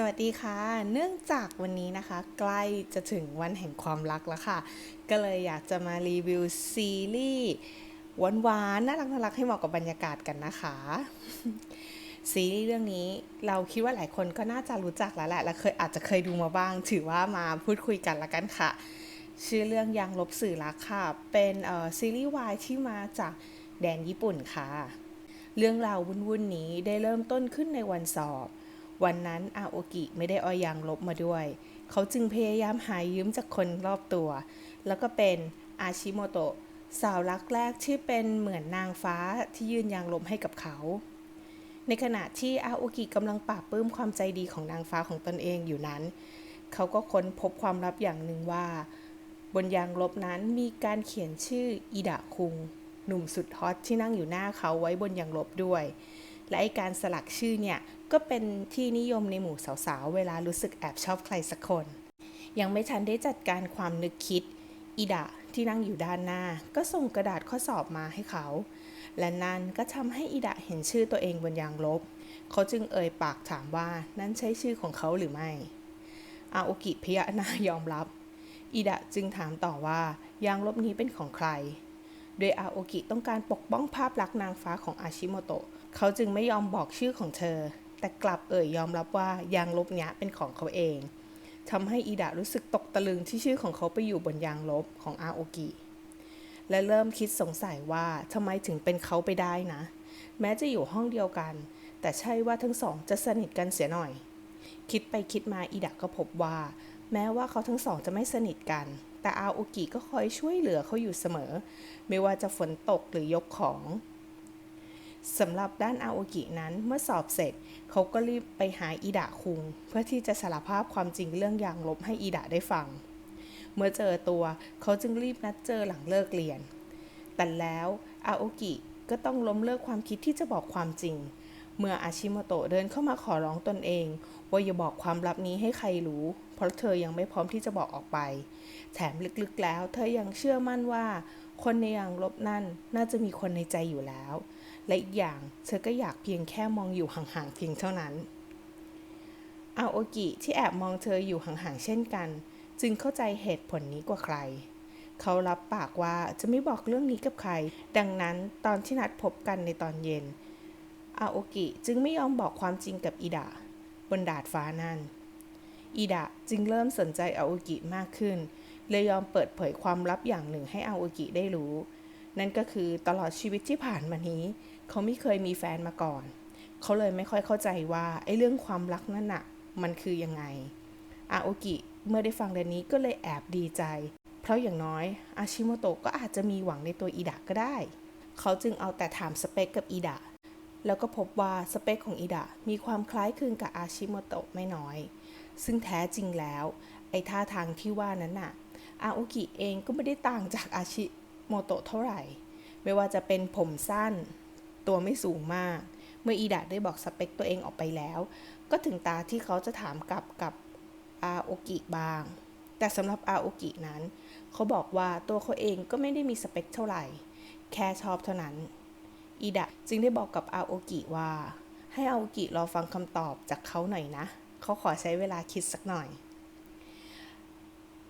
สวัสดีค่ะ เนื่องจากวันนี้นะคะ ใกล้จะถึงวันแห่งความรักแล้วค่ะ ก็เลยอยากจะมารีวิวซีรีส์หวานๆน่ารักน่ารักให้เหมาะกับบรรยากาศกันนะคะ ซีรีส์เรื่องนี้เราคิดว่าหลายคนก็น่าจะรู้จักแล้วแหละ และเคยอาจจะเคยดูมาบ้าง ถือว่ามาพูดคุยกันละกันค่ะ ชื่อเรื่องยังลบสื่อรักค่ะ เป็นซีรีส์วายที่มาจากแดนญี่ปุ่นค่ะ เรื่องราววุ่นๆนี้ได้เริ่มต้นขึ้นในวันสอบ วันนั้นอาโอกิไม่ได้เอายางลบมาด้วย เขาจึงพยายามหายืมจากคนรอบตัว แล้วก็เป็นอาชิโมโตะสาวรักแรกที่เป็นเหมือนนางฟ้าที่ยื่นยางลบให้กับเขา ในขณะที่อาโอกิกำลังปราบปลื้มความใจดีของนางฟ้าของตนเองอยู่นั้น เขาก็ค้นพบความลับอย่างหนึ่งว่า บนยางลบนั้นมีการเขียนชื่ออิดะคุง หนุ่มสุดฮอตที่นั่งอยู่หน้าเขาไว้บนยางลบด้วย และไอการสลักชื่อเนี่ยก็เป็นที่นิยมในหมู่สาวๆ เวลารู้สึกแอบชอบใครสักคน ยังไม่ทันได้จัดการความนึกคิด อิดะที่นั่งอยู่ด้านหน้า ก็ส่งกระดาษข้อสอบมาให้เขา และนั่นก็ทำให้อิดะเห็นชื่อตัวเองบนยางลบ เขาจึงเอ่ยปากถามว่านั่นใช่ชื่อของเขาหรือไม่ อาโอกิพยักหน้ายอมรับ อิดะจึงถามต่อว่ายางลบนี้เป็นของใคร โดยอาโอกิต้องการปกป้องภาพลักษณ์นางฟ้าของอาชิโมโตะ เขาจึงไม่ยอมบอกชื่อของเธอ แต่กลับเอ่ยยอมรับว่ายางลบเนี้ยเป็นของเขาเองทำให้อิดะรู้สึกตกตะลึงที่ชื่อของเขาไปอยู่บนยางลบของอาโอกิ และเริ่มคิดสงสัยว่าทำไมถึงเป็นเขาไปได้นะ แม้จะอยู่ห้องเดียวกัน แต่ใช่ว่าทั้งสองจะสนิทกันเสียหน่อย คิดไปคิดมาอิดะก็พบว่า แม้ว่าเขาทั้งสองจะไม่สนิทกัน แต่อาโอกิก็คอยช่วยเหลือเขาอยู่เสมอ ไม่ว่าจะฝนตกหรือยกของ สำหรับด้านอาโอกินั้นเมื่อสอบเสร็จ เขาก็รีบไปหาอิดะคุง เพื่อที่จะสารภาพความจริงเรื่องยางลบให้อิดะได้ฟัง เมื่อเจอตัวเขาจึงรีบนัดเจอหลังเลิกเรียน แต่แล้วอาโอกิก็ต้องล้มเลิกความคิดที่จะบอกความจริง เมื่ออาชิโมโตะเดินเข้ามาขอร้องตนเอง ว่าอย่าบอกความลับนี้ให้ใครรู้ เพราะเธอยังไม่พร้อมที่จะบอกออกไป แถมลึกๆแล้ว เธอยังเชื่อมั่นว่า คนในอย่างลบนั่นน่าจะมีคนในใจอยู่แล้ว และอีกอย่างเธอก็อยากเพียงแค่มองอยู่ห่างๆเพียงเท่านั้น อาโอกิที่แอบมองเธออยู่ห่างๆเช่นกัน จึงเข้าใจเหตุผลนี้กว่าใคร เขารับปากว่าจะไม่บอกเรื่องนี้กับใคร ดังนั้นตอนที่นัดพบกันในตอนเย็น อาโอกิจึงไม่ยอมบอกความจริงกับอิดะบนดาดฟ้านั่น อิดะจึงเริ่มสนใจอาโอกิมากขึ้น เลยยอมเปิดเผยความลับอย่างหนึ่งให้อาโอกิได้รู้ นั่นก็คือตลอดชีวิตที่ผ่านมานี้ เขาไม่เคยมีแฟนมาก่อน เขาเลยไม่ค่อยเข้าใจว่าไอ้เรื่องความรักนั่นน่ะมันคือยังไง อาโอกิเมื่อได้ฟังเรื่องนี้ก็เลยแอบดีใจ เพราะอย่างน้อยอาชิโมโตะก็อาจจะมีหวังในตัวอิดะก็ได้ เขาจึงเอาแต่ถามสเปคกับอิดะ แล้วก็พบว่าสเปคของอิดะมีความคล้ายคลึงกับอาชิโมโตะไม่น้อย ซึ่งแท้จริงแล้ว ไอ้ท่าทางที่ว่านั้นน่ะ อาโอกิเองก็ไม่ได้ต่างจากอาชิโมโตะเท่าไหร่ ไม่ว่าจะเป็นผมสั้น ตัวไม่สูงมาก เมื่ออีดะได้บอกสเปคตัวเองออกไปแล้ว ก็ถึงตาที่เขาจะถามกลับกับอาโอกิบาง แต่สำหรับอาโอกินั้น เขาบอกว่าตัวเขาเองก็ไม่ได้มีสเปคเท่าไหร่ แค่ชอบเท่านั้น อีดะจึงได้บอกกับอาโอกิว่า ให้อาโอกิรอฟังคำตอบจากเขาหน่อยนะ เขาขอใช้เวลาคิดสักหน่อย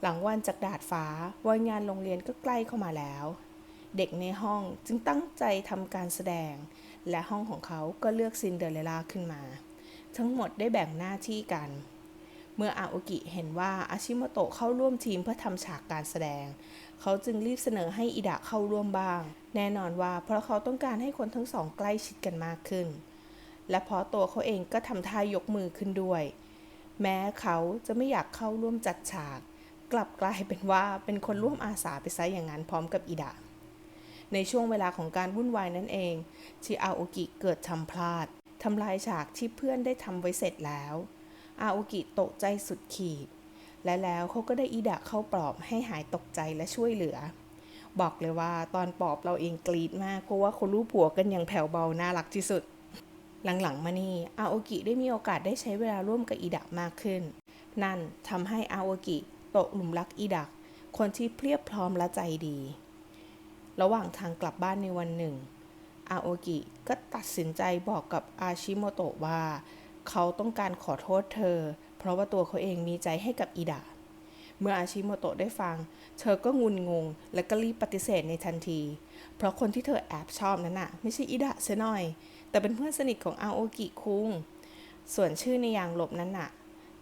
หลังวันจากดาดฟ้าวันงานโรงเรียนก็ใกล้เข้ามาแล้ว เด็กในห้องจึงตั้งใจทำการแสดง และห้องของเขาก็เลือกซินเดอเรลล่าขึ้นมา ทั้งหมดได้แบ่งหน้าที่กัน เมื่ออาโอกิเห็นว่าอาชิโมโตะเข้าร่วมทีมเพื่อทำฉากการแสดง เขาจึงรีบเสนอให้อิดะเข้าร่วมบ้าง แน่นอนว่าเพราะเขาต้องการให้คนทั้งสองใกล้ชิดกันมากขึ้น และเพราะตัวเขาเองก็ทำท่ายกมือขึ้นด้วย แม้เขาจะไม่อยากเข้าร่วมจัดฉาก กลับกลายเป็นว่าเป็นคนร่วมอาสาไปซะอย่างนั้นพร้อมกับอิดะ ในช่วงเวลาของการวุ่นวายนั่นเองที่อาโอกิเกิดทำพลาดทำลายฉากที่เพื่อนได้ทำไว้เสร็จแล้ว อาโอกิตกใจสุดขีด และแล้วเขาก็ได้อิดะเข้าปลอบให้หายตกใจและช่วยเหลือ บอกเลยว่าตอนปลอบเราเองกรีดมากเพราะว่าเขารู้ผัวกันอย่างแผ่วเบาน่ารักที่สุด หลังๆมานี่อาโอกิได้มีโอกาสได้ใช้เวลาร่วมกับอิดะมากขึ้น นั่นทำให้อาโอกิตกหลุมรักอิดะคนที่เพรียบพร้อมและใจดี ระหว่างทางกลับบ้านในวันหนึ่ง อาโอกิก็ตัดสินใจบอกกับอาชิโมโตะว่า เขาต้องการขอโทษเธอ เพราะว่าตัวเขาเองมีใจให้กับอิดะเมื่ออาชิโมโตะได้ฟัง เธอก็งุนงง และก็รีบปฏิเสธในทันที เพราะคนที่เธอแอบชอบนั้นน่ะ ไม่ใช่อิดะเสียหน่อย แต่เป็นเพื่อนสนิทของอาโอกิคุง ส่วนชื่อในยางลบนั้นน่ะ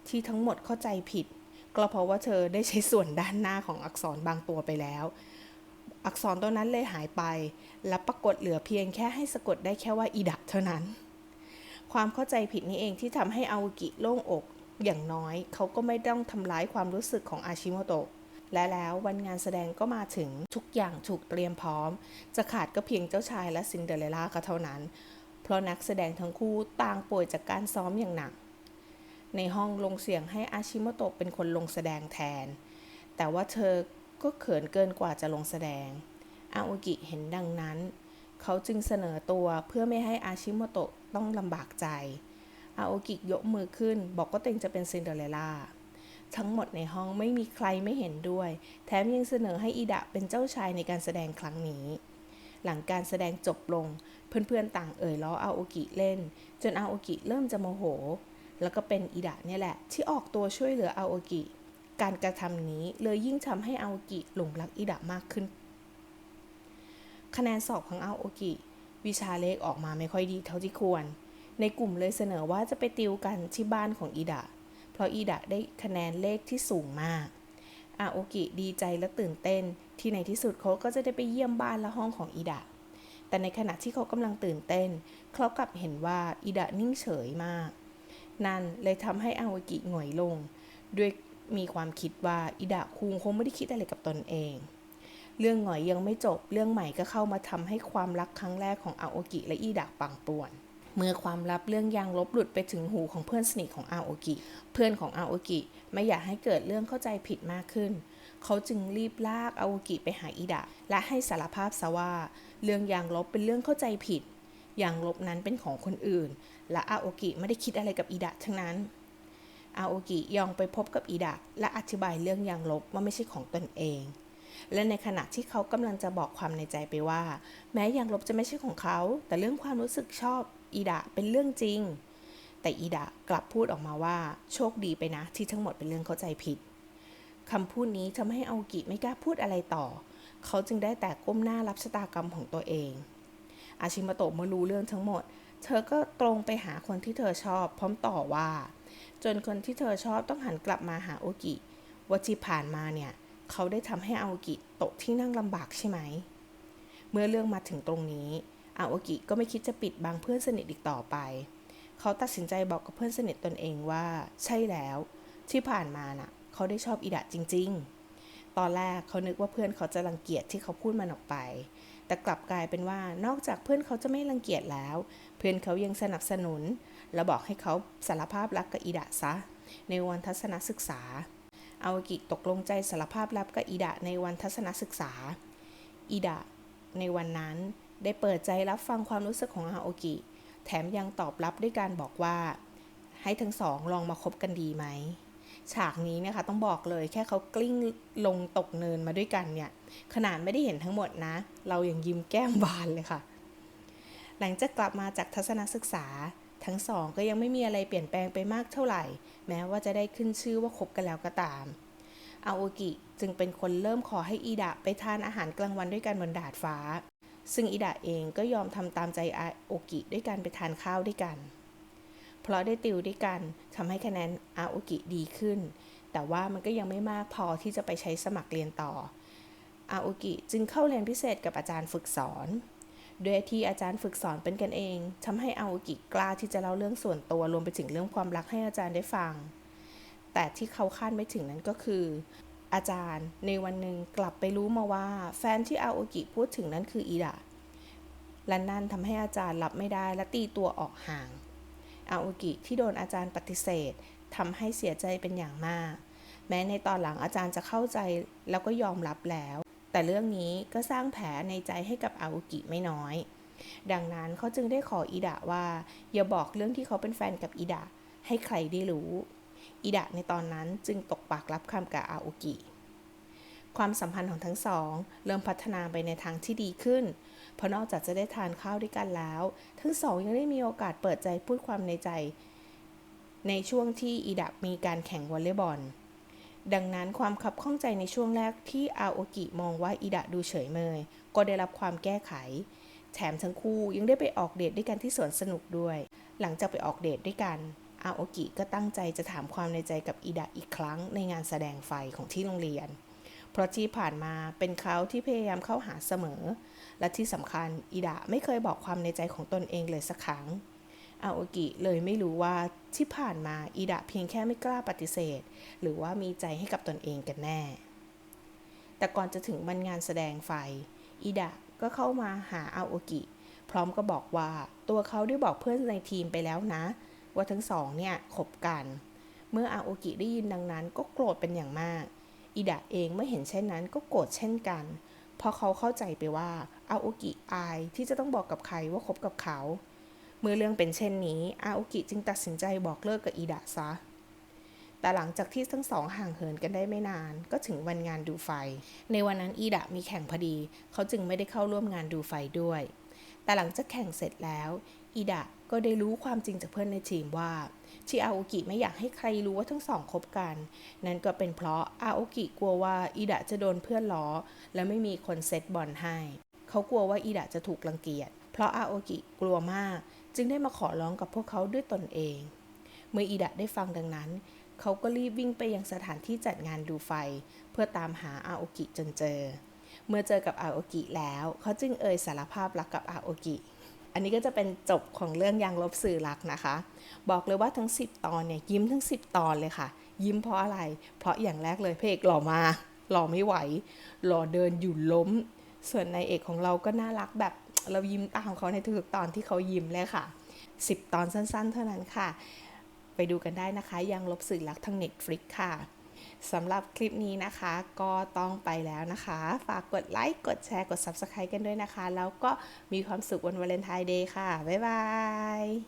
ที่ทั้งหมดเข้าใจผิด ก็เพราะว่าเธอได้ใช้ส่วนด้านหน้าของอักษรบางตัวไปแล้ว อักษรตัวนั้นเลยหายไป และปรากฏเหลือเพียงแค่ให้สะกดได้แค่ว่าอิดะเท่านั้น ความเข้าใจผิดนี้เองที่ทำให้อาโอกิโล่งอก อย่างน้อยเขาก็ไม่ต้องทำร้ายความรู้สึกของอาชิโมโตะและแล้ววันงานแสดงก็มาถึงทุกอย่างถูกเตรียมพร้อม จะขาดก็เพียงเจ้าชายและซินเดอเรลล่าก็เท่านั้น เพราะนักแสดงทั้งคู่ต่างป่วยจากการซ้อมอย่างหนัก ในห้องลงเสียงให้อาชิโมโตะเป็นคนลงแสดงแทน แต่ว่าเธอ ก็เขินเกินกว่าจะลงแสดง อาโอกิเห็นดังนั้น เขาจึงเสนอตัวเพื่อไม่ให้อาชิโมโตะต้องลำบากใจ อาโอกิยกมือขึ้น บอกว่าตัวเองจะเป็นซินเดอเรลล่า ทั้งหมดในห้องไม่มีใครไม่เห็นด้วย แถมยังเสนอให้อิดะเป็นเจ้าชายในการแสดงครั้งนี้ หลังการแสดงจบลง เพื่อนๆต่างเอ่ยล้ออาโอกิเล่น จนอาโอกิเริ่มจะโมโห แล้วก็เป็นอิดะเนี่ยแหละ ที่ออกตัวช่วยเหลืออาโอกิ การกระทำนี้เลยยิ่งทำให้อาโอกิหลงรักอิดะมากขึ้น คะแนนสอบของอาโอกิ วิชาเลขออกมาไม่ค่อยดีเท่าที่ควร ในกลุ่มเลยเสนอว่าจะไปติวกันที่บ้านของอิดะ เพราะอิดะได้คะแนนเลขที่สูงมาก อาโอกิดีใจและตื่นเต้น ที่ในที่สุดเขาก็จะได้ไปเยี่ยมบ้านและห้องของอิดะ แต่ในขณะที่เขากำลังตื่นเต้น เขากลับเห็นว่าอิดะนิ่งเฉยมาก นั่นเลยทำให้อาโอกิหงอยลง ด้วย มีความคิดว่าอิดะคุงคงไม่ได้คิดอะไรกับตนเอง เรื่องหงอยยังไม่จบเรื่องใหม่ก็เข้ามาทำให้ความรักครั้งแรกของอาโอกิและอิดะปังป่วน เมื่อความลับเรื่องยางลบหลุดไปถึงหูของเพื่อนสนิทของอาโอกิ เพื่อนของอาโอกิไม่อยากให้เกิดเรื่องเข้าใจผิดมากขึ้น เขาจึงรีบลากอาโอกิไปหาอิดะ และให้สารภาพซะว่า เรื่องยางลบเป็นเรื่องเข้าใจผิดยางลบนั้นเป็นของคนอื่น และอาโอกิไม่ได้คิดอะไรกับอิดะทั้งนั้น อาโอกิยองไปพบกับอิดะและอธิบายเรื่องยางลบว่าไม่ใช่ของตนเอง และในขณะที่เขากำลังจะบอกความในใจไปว่า แม้ยางลบจะไม่ใช่ของเขา แต่เรื่องความรู้สึกชอบอิดะเป็นเรื่องจริง แต่อิดะกลับพูดออกมาว่าโชคดีไปนะ ที่ทั้งหมดเป็นเรื่องเข้าใจผิดคำพูดนี้ทำให้อาโอกิไม่กล้าพูดอะไรต่อ เขาจึงได้แต่ก้มหน้ารับชะตากรรมของตัวเอง อาชิมโตะเมื่อรู้เรื่องทั้งหมด เธอก็ตรงไปหาคนที่เธอชอบ พร้อมต่อว่า จนคนที่เธอชอบต้องหันกลับมาหาโอกิว่าที่ผ่านมาเนี่ย เขาได้ทำให้อาโอกิตกที่นั่งลำบากใช่ไหม เมื่อเรื่องมาถึงตรงนี้อาโอกิก็ไม่คิดจะปิดบังเพื่อนสนิทอีกต่อไป เขาตัดสินใจบอกกับเพื่อนสนิทตนเองว่า ใช่แล้ว ที่ผ่านมาน่ะ เขาได้ชอบอิดะจริง ๆ ตอนแรกเขานึกว่าเพื่อนเขาจะรังเกียจที่เขาพูดมันออกไป แต่กลับกลายเป็นว่านอกจากเพื่อนเขาจะไม่รังเกียจแล้ว เพื่อนเขายังสนับสนุน และบอกให้เขาสารภาพรักกับอิดะซะ ในวันทัศนศึกษาอากิตกลงใจสารภาพรับกับอิดะในวันทัศนศึกษาอิดะ ในวันนั้นได้เปิดใจรับฟังความรู้สึกของอาโอกิ แถมยังตอบรับด้วยการบอกว่า ให้ทั้งสองลองมาคบกันดีไหมฉากนี้เนี่ยค่ะต้องบอกเลยแค่เขากลิ้งลงตกเนินมาด้วยกันเนี่ย ขนาดไม่ได้เห็นทั้งหมดนะ เรายังยิ้มแก้มบานเลยค่ะ หลังจากกลับมาจากทัศนศึกษา ทั้งสองก็ยังไม่มีอะไรเปลี่ยนแปลงไปมากเท่าไหร่ แม้ว่าจะได้ขึ้นชื่อว่าคบกันแล้วก็ตามอาโอกิจึงเป็นคนเริ่มขอให้อิดะไปทานอาหารกลางวันด้วยกันบนดาดฟ้า ซึ่งอิดะเองก็ยอมทำตามใจอาโอกิด้วยการไปทานข้าวด้วยกัน เพราะได้ติวด้วยกันทำให้คะแนนอาโอกิดีขึ้น แต่ว่ามันก็ยังไม่มากพอที่จะไปใช้สมัครเรียนต่ออาโอกิจึงเข้าเรียนพิเศษกับอาจารย์ฝึกสอน ด้วยที่อาจารย์ฝึกสอนเป็นกันเองทำให้อาโอกิกล้าที่จะเล่าเรื่องส่วนตัวรวมไปถึงเรื่องความรักให้อาจารย์ได้ฟัง แต่ที่เขาคาดไม่ถึงนั้นก็คือ อาจารย์ในวันหนึ่งกลับไปรู้มาว่า แฟนที่อาโอกิพูดถึงนั้นคืออิดะและนั่นทำให้อาจารย์รับไม่ได้และตีตัวออกห่างอาโอกิที่โดนอาจารย์ปฏิเสธทำให้เสียใจเป็นอย่างมาก แม้ในตอนหลังอาจารย์จะเข้าใจแล้วก็ยอมรับแล้ว แต่เรื่องนี้ก็สร้างแผลในใจให้กับอาโอกิไม่น้อย ดังนั้นเขาจึงได้ขออิดะว่า อย่าบอกเรื่องที่เขาเป็นแฟนกับอิดะให้ใครได้รู้ อิดะในตอนนั้นจึงตกปากรับคำกับอาโอกิ ความสัมพันธ์ของทั้งสอง เริ่มพัฒนาไปในทางที่ดีขึ้น เพราะนอกจากจะได้ทานข้าวด้วยกันแล้ว ทั้งสองยังได้มีโอกาสเปิดใจพูดความในใจ ในช่วงที่อิดะมีการแข่งวอลเลย์บอล ดังนั้นความคับข้องใจในช่วงแรกที่อาโอกิมองว่าอิดะดูเฉยเมย ก็ได้รับความแก้ไข แถมทั้งคู่ยังได้ไปออกเดทด้วยกันที่สวนสนุกด้วย หลังจากไปออกเดทด้วยกันอาโอกิก็ตั้งใจจะถามความในใจกับอิดะอีกครั้งในงานแสดงไฟของที่โรงเรียน เพราะที่ผ่านมาเป็นเขาที่พยายามเข้าหาเสมอ และที่สำคัญอิดะไม่เคยบอกความในใจของตนเองเลยสักครั้ง อาโอกิเลยไม่รู้ว่าที่ผ่านมาอิดะเพียงแค่ไม่กล้าปฏิเสธ หรือว่ามีใจให้กับตนเองกันแน่ แต่ก่อนจะถึงวันงานแสดงไฟอิดะก็เข้ามาหาอาโอกิ พร้อมก็บอกว่าตัวเขาได้บอกเพื่อนในทีมไปแล้วนะ ว่าทั้งสองเนี่ยคบกัน เมื่ออาโอกิได้ยินดังนั้นก็โกรธเป็นอย่างมากอิดะเองเมื่อเห็นเช่นนั้นก็โกรธเช่นกัน เพราะเขาเข้าใจไปว่าอาโอกิอายที่จะต้องบอกกับใครว่าคบกับเขา เมื่อเรื่องเป็นเช่นนี้ อาโอกิจึงตัดสินใจบอกเลิกกับอิดะซะ แต่หลังจากที่ทั้งสองห่างเหินกันได้ไม่นาน ก็ถึงวันงานดูไฟ ในวันนั้นอิดะมีแข่งพอดี เขาจึงไม่ได้เข้าร่วมงานดูไฟด้วย แต่หลังจากแข่งเสร็จแล้วอิดะก็ได้รู้ความจริงจากเพื่อนในทีมว่าที่อาโอกิไม่อยากให้ใครรู้ว่าทั้งสองคบกัน นั่นก็เป็นเพราะอาโอกิกลัวว่าอิดะจะโดนเพื่อนล้อ และไม่มีคนเซตบอลให้ เขากลัวว่าอิดะจะถูกรังเกียจ เพราะอาโอกิกลัวมาก จึงได้มาขอร้องกับพวกเขาด้วยตนเอง เมื่ออิดะได้ฟังดังนั้น เขาก็รีบวิ่งไปยังสถานที่จัดงานดูไฟ เพื่อตามหาอาโอกิจนเจอ เมื่อเจอกับอาโอกิแล้ว เขาจึงเอ่ยสารภาพรักกับอาโอกิ อันนี้ก็จะเป็นจบของเรื่องยางลบสื่อรักนะคะ บอกเลยว่าทั้ง 10 ตอนเนี่ยยิ้มทั้ง 10 ตอนเลยค่ะ ยิ้มเพราะอะไร เพราะอย่างแรกเลยพระเอกหล่อมาหล่อไม่ไหว หล่อเดินอยู่ล้ม ส่วนนายเอกของเราก็น่ารักแบบ เรายิ้มตามเขาในทุกๆตอนที่เขายิ้มเลยค่ะ 10 ตอนสั้นๆ เท่านั้นค่ะ ไปดูกันได้นะคะยังลบสื่อรักทาง Netflix ค่ะสำหรับคลิปนี้นะคะก็ต้องไปแล้วนะคะ ฝากกดไลค์กดแชร์กด Subscribe กันด้วยนะคะ แล้วก็มีความสุขวันวาเลนไทน์เดย์ค่ะ บ๊ายบาย